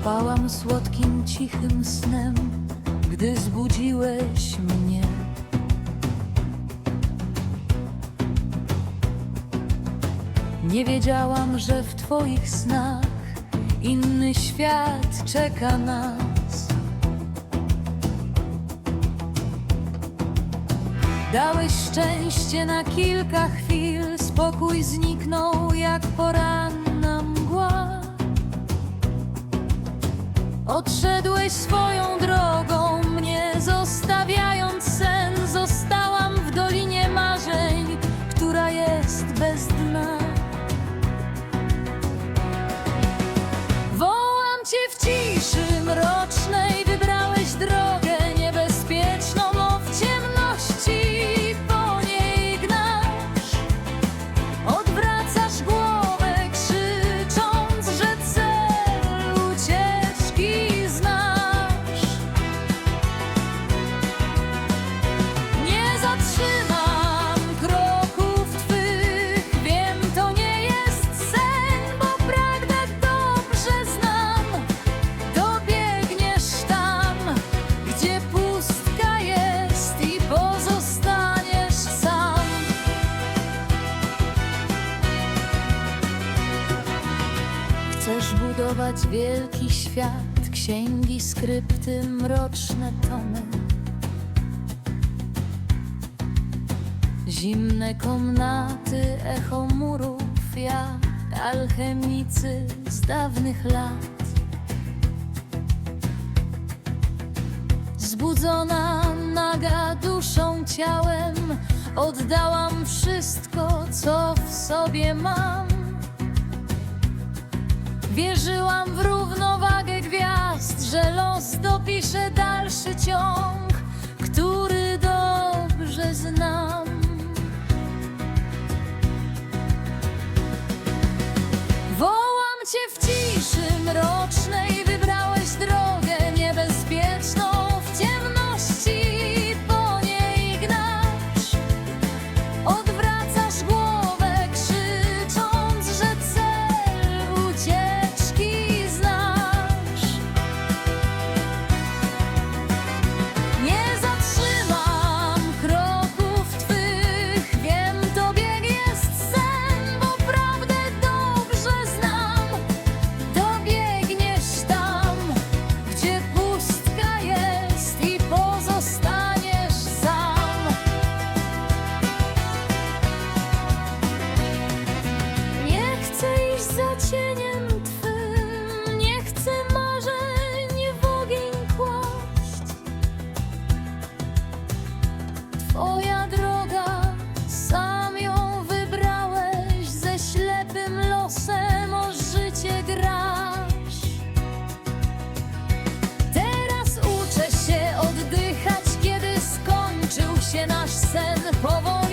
Spałam słodkim, cichym snem, gdy zbudziłeś mnie. Nie wiedziałam, że w Twoich snach inny świat czeka nas. Dałeś szczęście na kilka chwil, spokój zniknął jak poranny. Odszedłeś swoją drogą. Chcesz budować wielki świat, księgi, skrypty, mroczne tomy. Zimne komnaty, echo murów, jak alchemicy z dawnych lat. Zbudzona, naga duszą, ciałem, oddałam wszystko, co w sobie mam. Wierzyłam w równowagę. się nasz sen powoli.